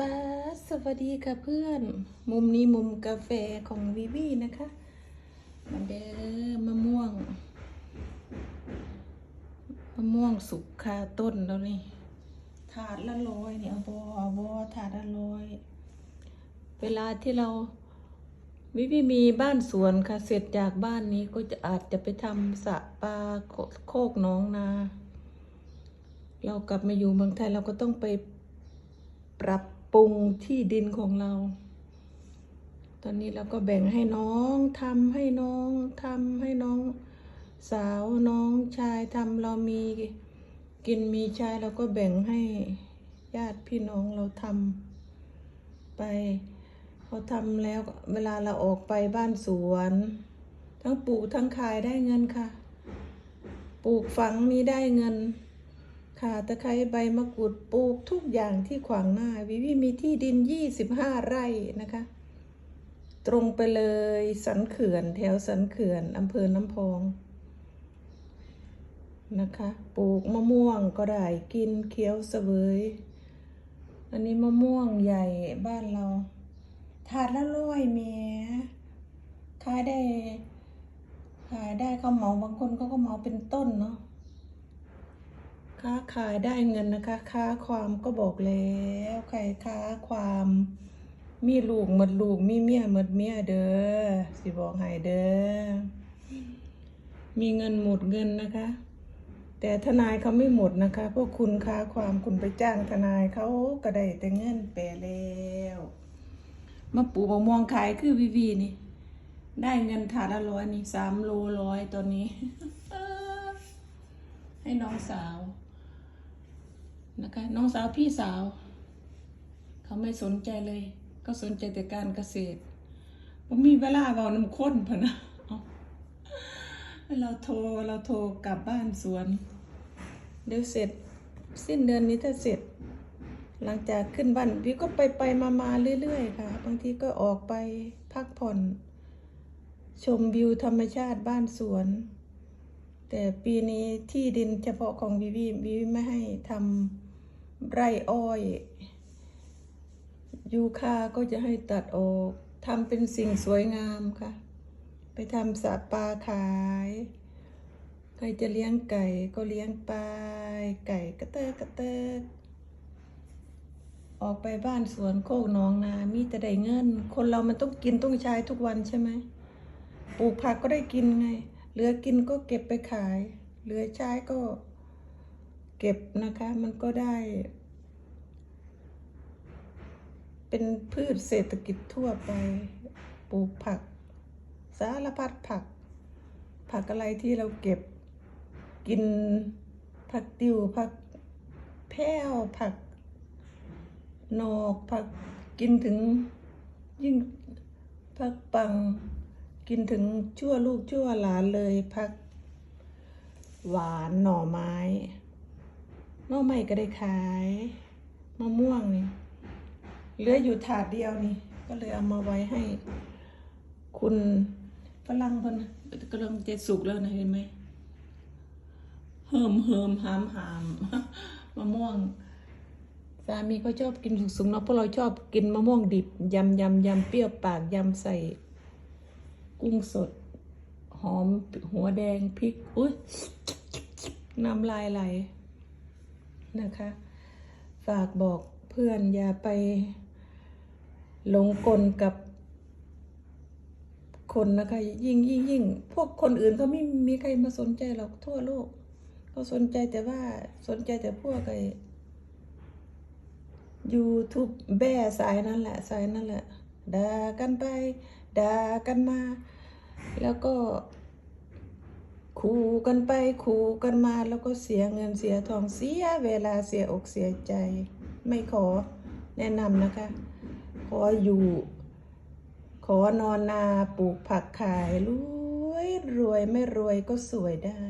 ป้าสวัสดีค่ะเพื่อน มุมนี้มุมกาแฟของวิวีนะคะมาเด้อมะม่วง มะม่วงสุกคาต้นแล้วนี่ ถาดละร้อยเนี่ยบอบอถาดละร้อย เวลาที่เราวิวีมีบ้านสวนค่ะ เสร็จจากบ้านนี้ก็จะอาจจะไปทำสระปลาโคกน้องนา เรากลับมาอยู่เมืองไทยเราก็ต้องไปปรับ ปรุงที่ดินของเรา ตอนนี้เราก็แบ่งให้น้องทำให้น้องทำให้น้องสาวน้องชายทำเรามีกินมีใช้เราก็แบ่งให้ญาติพี่น้องเราทำไปเขาทำแล้วเวลาเราออกไปบ้านสวน ทั้งปลูกทั้งขายได้เงินค่ะ ปลูกฝังนี้ได้เงิน ข่าตะไคร้ใบมะกรูดปลูกทุกอย่างที่ขวางหน้า วิวีมีที่ดิน 25 ไร่นะคะ ตรงไปเลยสันเขื่อนแถวสันเขื่อนอำเภอน้ำพองนะคะ ปลูกมะม่วงก็ได้กินเคี้ยวเสวย อันนี้มะม่วงใหญ่บ้านเรา ถาดละร้อยเมียขายได้ ขายได้เขาเหมาบางคนเขาก็เหมาเป็นต้นเนาะ ค้าขายได้เงินนะคะ ค้าความก็บอกแล้วใครค้าความมีลูกหมดลูกมีเมียหมดเมียเด้อสิบอกให้เด้อมีเงินหมดเงินนะคะ แต่ทนายเขาไม่หมดนะคะพวกคุณค้าความคุณไปจ้างทนายเขาก็ได้แต่เงินไปแล้วมาปลูกมะม่วงขายคือวีวีนี่ ได้เงินถาดละร้อยนี่สามโลร้อยตอนนี้ ให้น้องสาว นะคะ น้องสาวพี่สาว เขาไม่สนใจเลย ก็สนใจแต่การเกษตรผมมีเวลาเบาน้ำข้นพะนะเอาเราโทรเราโทรกลับบ้านสวน เดี๋ยวเสร็จ สิ้นเดือนนี้ถ้าเสร็จ หลังจากขึ้นบ้านพี่ก็ไปไปมามาเรื่อยๆค่ะ บางทีก็ออกไปพักผ่อน ชมวิวธรรมชาติบ้านสวน แต่ปีนี้ที่ดินเฉพาะของวิวีวิวีไม่ให้ทำ ไร่อ้อย ยูคาก็จะให้ตัดออกทำเป็นสิ่งสวยงามค่ะ ไปทำสระปลาขาย ใครจะเลี้ยงไก่ก็เลี้ยงไป ไก่กระเตกกระเตกออกไปบ้านสวนโคกหนองนา มีแต่ได้เงิน คนเรามันต้องกินต้องใช้ทุกวันใช่ไหม ปลูกผักก็ได้กินไง เหลือกินก็เก็บไปขาย เหลือใช้ก็ เก็บนะคะมันก็ได้ เป็นพืชเศรษฐกิจทั่วไป ปลูกผัก สารพัดผัก ผักอะไรที่เราเก็บ กินผักติวผักแพ้วผักนอกผักกินถึงยิ่งผักปัง กินถึงชั่วลูกชั่วหลานเลยผักหวานหน่อไม้ น่อไม้ก็ได้ขายมะม่วงนี่เหลืออยู่ถาดเดียวนี่ ก็เลยเอามาไว้ให้ คุณฝรั่งเพิ่นกำลังจะสุกแล้วนะเห็นไหมเหิมเหิมหามหามมะม่วงสามีก็ชอบกินสุกๆเนาะเพราะเราชอบกินมะม่วงดิบยำยำยำเปรี้ยวปากยำใส่ กุ้งสด หอมหัวแดงพริกอุ้ยน้ำลายไหล นะคะ ฝากบอกเพื่อนอย่าไปหลงกลกับคนนะคะยิ่งยิ่งยิ่งพวกคนอื่นเขาไม่มีใครมาสนใจหรอกทั่วโลกเขาสนใจแต่ว่าสนใจแต่พวกไอ้ยูทูบแบ่สายนั่นแหละสายนั่นแหละด่ากันไปด่ากันมา แล้วก็ ขู่กันไปขู่กันมาแล้วก็เสียเงินเสียทองเสียเวลาเสียอกเสียใจ ไม่ขอแนะนำนะคะ ขออยู่ ขอนอนนาปลูกผักขายรวยรวยไม่รวยก็สวยได้